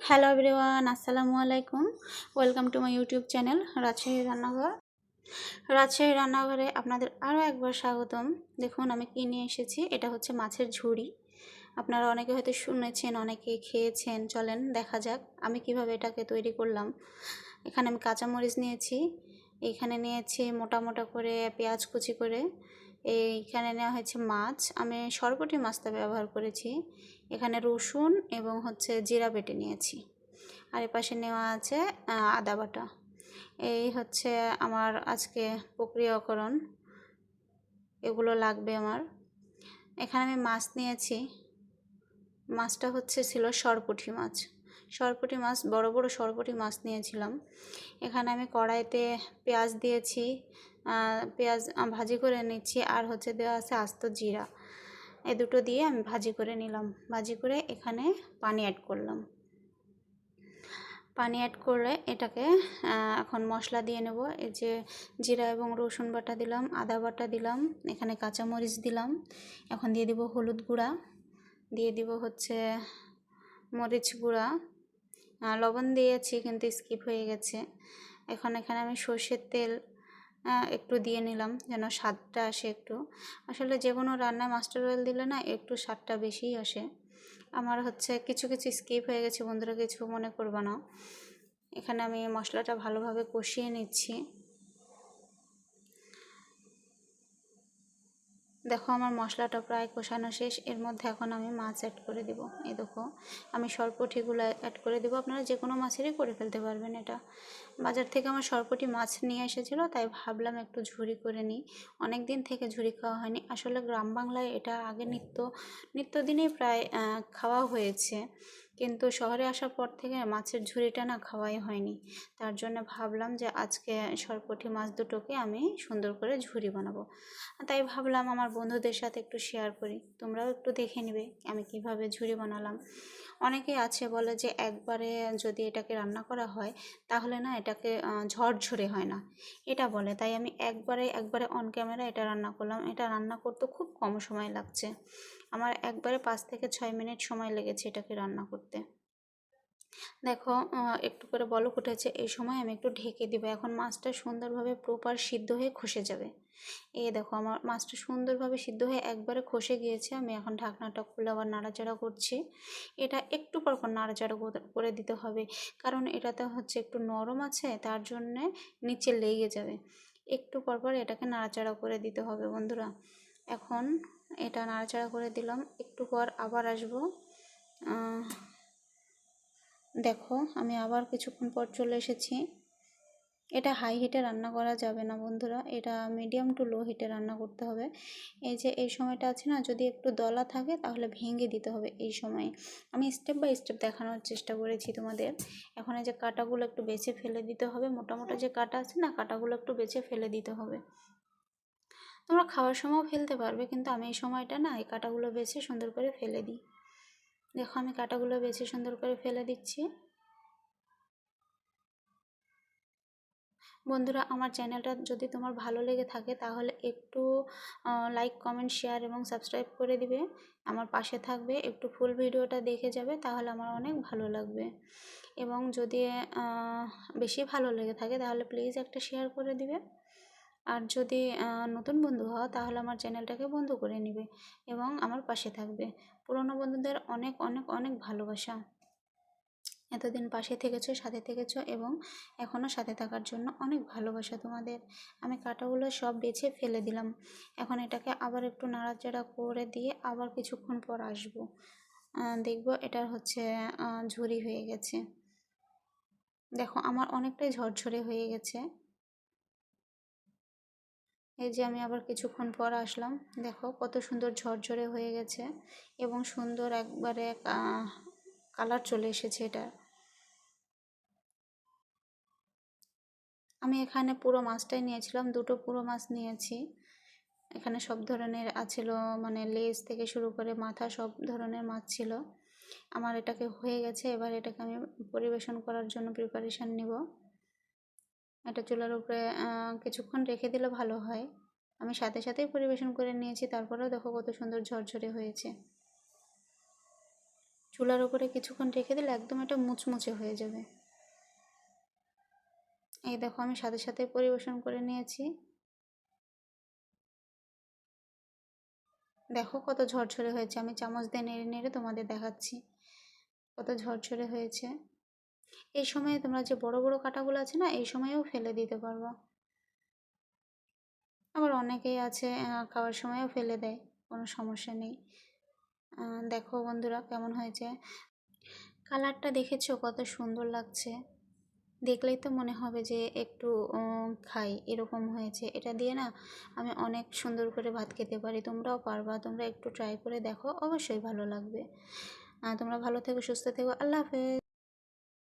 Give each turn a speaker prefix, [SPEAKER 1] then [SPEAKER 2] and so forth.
[SPEAKER 1] Hello everyone আসসালামু আলাইকুম welcome to my YouTube channel Rajshahi Rannaghor Rajshahi রান্নাঘরে আপনাদের আরও একবার স্বাগতম। দেখুন, আমি কী নিয়ে এসেছি? এটা হচ্ছে মাছের ঝুড়ি। আপনারা অনেকে হয়তো শুনেছেন, অনেকে খেয়েছেন। চলেন, দেখা যাক আমি কীভাবে এটাকে তৈরি করলাম। এখানে আমি কাঁচামরিচ নিয়েছি এইখানে নিয়েছি মোটা মোটা করে পেঁয়াজ কুচি করে। এইখানে নেওয়া হয়েছে মাছ। আমি সরবটি মাছটা ব্যবহার করেছি। এখানে রসুন এবং হচ্ছে জিরা বেটে নিয়েছি। আর এপাশে নেওয়া আছে আদা বাটা। এই হচ্ছে আমার আজকে প্রক্রিয়াকরণ। এগুলো লাগবে আমার। এখানে আমি মাছ নিয়েছি। মাছটা হচ্ছে ছিল সরপুঠি মাছ। সরপুটি মাছ, বড় বড় সরপুটি মাছ নিয়েছিলাম। এখানে আমি কড়াইতে পেঁয়াজ দিয়েছি পেঁয়াজ ভাজি করে নিচ্ছি, আর হচ্ছে দেওয়া আছে আস্ত জিরা। এ দুটো দিয়ে আমি ভাজি করে নিলাম। ভাজি করে এখানে পানি অ্যাড করলাম। পানি অ্যাড করে এটাকে এখন মশলা দিয়ে নেব। এই যে জিরা এবং রসুন বাটা দিলাম, আদা বাটা দিলাম, এখানে কাঁচামরিচ দিলাম। এখন দিয়ে দিব হলুদ গুঁড়া। দিয়ে দিব হচ্ছে মরিচ গুঁড়া। লবণ দিয়েছি কিন্তু স্কিপ হয়ে গেছে। এখন এখানে আমি সর্ষের তেল একটু দিয়ে নিলাম যেন স্বাদটা আসে একটু। আসলে যে কোনো রান্নায় মাস্টার অয়েল দিলে না একটু স্বাদটা বেশিই আসে। আমার হচ্ছে কিছু কিছু স্কিপ হয়ে গেছে বন্ধুরা, কিছু মনে করব না। এখানে আমি মশলাটা ভালোভাবে কষিয়ে নিচ্ছি। দেখো আমার মশলাটা প্রায় কষানো শেষ, এর মধ্যে এখন আমি মাছ অ্যাড করে দিব। এই দেখো, আমি সরপটিগুলো অ্যাড করে দিব। আপনারা যে কোনো মাছেরই করে ফেলতে পারবেন এটা। বাজার থেকে আমার সরপটি মাছ নিয়ে এসেছিল, তাই ভাবলাম একটু ঝুরি করে নিই। অনেক দিন থেকে ঝুরি খাওয়া হয়নি। আসলে গ্রাম বাংলায় এটা আগে নিত্য, নিত্যদিনেই প্রায় খাওয়া হয়েছে। কিন্তু শহরে আসার পর থেকে মাছের ঝুড়িটা না খাওয়াই হয়নি। তার জন্য ভাবলাম যে আজকে সরপটি মাছ দুটোকে আমি সুন্দর করে ঝুড়ি বানাবো। তাই ভাবলাম আমার বন্ধুদের সাথে একটু শেয়ার করি। তোমরাও একটু দেখে নিবে আমি কীভাবে ঝুড়ি বানালাম। অনেকেই আছে বলে যে একবারে যদি এটাকে রান্না করা হয়, তাহলে না এটাকে ঝরঝরে হয় না। এটা বলে, তাই আমি একবারে একবারে অন ক্যামেরা এটা রান্না করলাম। এটা রান্না করতে খুব কম সময় লাগছে। আমার একবারে পাঁচ থেকে ছয় মিনিট সময় লেগেছে এটাকে রান্না করতে। দেখো একটু করে বলক উঠেছে, এই সময় আমি একটু ঢেকে দিব। এখন মাছটা সুন্দরভাবে প্রপার সিদ্ধ হয়ে খসে যাবে। এই দেখো, আমার মাছটা সুন্দরভাবে সিদ্ধ হয়ে একবারে খসে গিয়েছে। আমি এখন ঢাকনাটা খুলে আবার নাড়াচাড়া করছি। এটা একটু পর পর নাড়াচাড়া করে দিতে হবে। কারণ এটাতে হচ্ছে একটু নরম আছে, তার জন্যে নিচে লেগে যাবে। একটু পর পর এটাকে নাড়াচাড়া করে দিতে হবে বন্ধুরা। এখন এটা নাড়াচাড়া করে দিলাম। একটু পর আবার আসব। দেখো, আমি আবার কিছুক্ষণ পর চলে এসেছি। এটা হাই হিটে রান্না করা যাবে না বন্ধুরা, এটা মিডিয়াম টু লো হিটে রান্না করতে হবে। এই যে, এই সময়টা আছে না, যদি একটু দলা থাকে তাহলে ভেঙে দিতে হবে এই সময়ে। আমি স্টেপ বাই স্টেপ দেখানোর চেষ্টা করেছি তোমাদের। এখন এই যে কাটাগুলো একটু বেছে ফেলে দিতে হবে মোটা মোটা যে কাটা আছে না, কাটাগুলো একটু বেছে ফেলে দিতে হবে। তোমরা খাওয়ার সময়ও ফেলতে পারবে, কিন্তু আমি এই সময়টা না, এই কাটাগুলো বেছে সুন্দর করে ফেলে দিই। দেখো আমি কাটাগুলো বেছে সুন্দর করে ফেলে দিচ্ছি। বন্ধুরা, আমার চ্যানেলটা যদি তোমার ভালো লেগে থাকে, তাহলে একটু লাইক কমেন্ট শেয়ার এবং সাবস্ক্রাইব করে দিবে। আমার পাশে থাকবে, একটু ফুল ভিডিওটা দেখে যাবে, তাহলে আমার অনেক ভালো লাগবে। এবং যদি বেশি ভালো লেগে থাকে, তাহলে প্লিজ একটা শেয়ার করে দিবে। আর যদি নতুন বন্ধু হও, তাহলে আমার চ্যানেলটাকে বন্ধ করে নিবে এবং আমার পাশে থাকবে। পুরনো বন্ধুদের অনেক অনেক অনেক ভালোবাসা। এতদিন পাশে থেকেছো, সাথে থেকেছো এবং এখনও সাথে থাকার জন্য অনেক ভালোবাসা তোমাদের। আমি কাটাগুলো সব বেছে ফেলে দিলাম। এখন এটাকে আবার একটু নাড়াচাড়া করে দিয়ে আবার কিছুক্ষণ পর আসব। দেখব এটা হচ্ছে ঝুরি হয়ে গেছে। দেখো, আমার অনেকটাই ঝরঝরে হয়ে গেছে। এই যে আমি আবার কিছুক্ষণ পর আসলাম। দেখো কত সুন্দর ঝরঝরে হয়ে গেছে এবং সুন্দর একবারে কালার চলে এসেছে এটা। আমি এখানে পুরো মাছটাই নিয়েছিলাম, দুটো পুরো মাছ নিয়েছি। এখানে সব ধরনের আছিল মানে লেজ থেকে শুরু করে মাথা সব ধরনের মাছ ছিল। আমার এটাকে হয়ে গেছে, এবার এটাকে আমি পরিবেশন করার জন্য প্রিপারেশান নিব। এটা চুলার উপরে কিছুক্ষণ রেখে দিলে ভালো হয়। আমি সাথে সাথেই পরিবেশন করে নিয়েছি, তারপরেও দেখো কত সুন্দর ঝরঝরে হয়েছে। চুলার উপরে কিছুক্ষণ রেখে দিলে একদম এটা মুচমুচে হয়ে যাবে। এই দেখো আমি সাথে সাথে পরিবেশন করে নিয়েছি। দেখো কত ঝরঝরে হয়েছে, আমি চামচ দিয়ে নেড়ে নেড়ে তোমাদের দেখাচ্ছি। কত ঝরঝরে হয়েছে। এই সময়ে তোমরা যে বড় বড় কাঁটাগুলো আছে না, এই সময়েও ফেলে দিতে পারব। আবার অনেকেই আছে খাওয়ার সময়ও ফেলে দেয়, কোনো সমস্যা নেই। দেখো বন্ধুরা কেমন হয়েছে? কালারটা দেখেছ? কত সুন্দর লাগছে। দেখলেই তো মনে হবে যে একটু খাই, এরকম হয়েছে। এটা দিয়ে না আমি অনেক সুন্দর করে ভাত খেতে পারি। তোমরাও পারবা, তোমরা একটু ট্রাই করে দেখো, অবশ্যই ভালো লাগবে। তোমরা ভালো থেকো, সুস্থ থেকো, আল্লাহ হাফেজ।